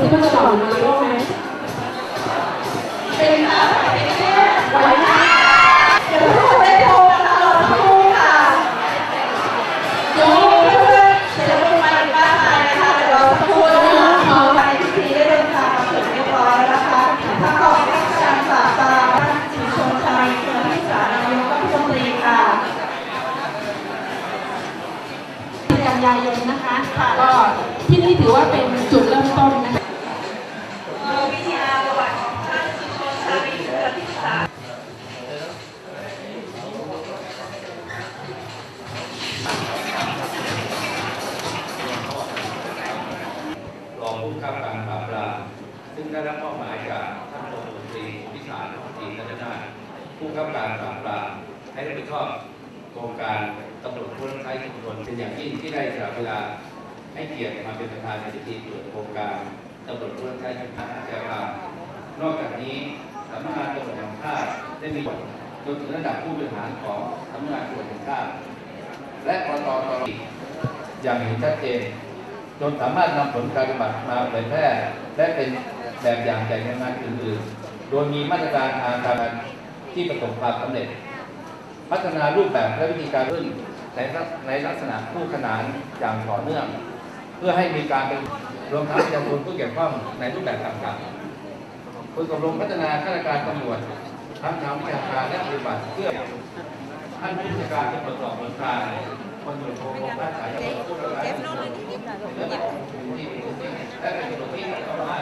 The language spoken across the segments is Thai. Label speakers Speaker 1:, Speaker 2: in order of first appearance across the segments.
Speaker 1: ซิว่าจะหล่อมาริโอไหมเป็นค่ะไหวไหม
Speaker 2: เดี๋ยวทุกคนได้โทรนะคะรอสักครู่ค่ะ
Speaker 1: เดี๋ยว
Speaker 2: เพื่อนๆศิลปินมาอีกมากมายนะคะเดี๋ยวรอสักครู่นะคะขอไปพิธีได้เดินทางมาถึงเรียบร้อยแล้วนะคะทางกองทัพการปราบปรามด้านจิตชนชายเมืองที่สารนายกรัฐมนตรีค่ะ
Speaker 1: กันยายนนะคะก็ที่นี่ถือว่าเป็นจุดเริ่มต้นนะคะ
Speaker 2: รอง
Speaker 3: ผู้ข้าการปราบปรามซึ่งได้รับมอบหมายจากท่านพลตรีพิสารศรีนันทนาผู้ข้าการปราบปรามให้รับผิดชอบโครงการตำรวจผู้รับใช้ชุมชนเป็นอย่างยิ่งที่ได้สละเวลาให้เกียรติมาเป็นประธานในพิธีเปิดโครงการตำรวจผู้รับใช้ชุมชนแก่กลานอกจากนี้ำนักงานตำรวจแห่งชาติได้มีบทจนถึงระดับผู้บริหารของสำนักงานตำรวจแห่งชาติและกรตตรอย่างเห็นชัดเจน จนสามารถนำผลการปฏิบัติมาเผยแพร่และเป็นแบบอย่างแก่หน่วยงานอื่นๆ โดยมีมาตรการทางการที่ประสบความสำเร็จ พัฒนารูปแบบและวิธีการขึ้นในลักในลักษณะคู่ขนานอย่างต่อเนื่อง เพื่อให้มีการเป็นรวมทั้งประชาชนผู้เกี่ยวข้องในรูปแบบต่างๆ ฝึกอบรมพัฒนาข้าราชการตำรวจทั้งทางวิชาการและปฏิบัติเพื่อท่านผู้จัดการจะตรวจสอบผลการคนตรวจโทรภาษายาผู้ร้ายและเป็นตัวที่เขาว่า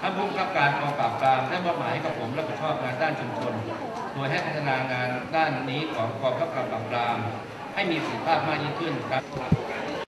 Speaker 3: ท่านผู้กำกับการกองปราบปรามได้มอบหมายให้กับผมรับผิดชอบงานด้านชุมชน โดยให้พัฒนางานด้านนี้ของกองกำกับการปราบปราม ให้มีประสิทธิภาพมากยิ่งขึ้นครับ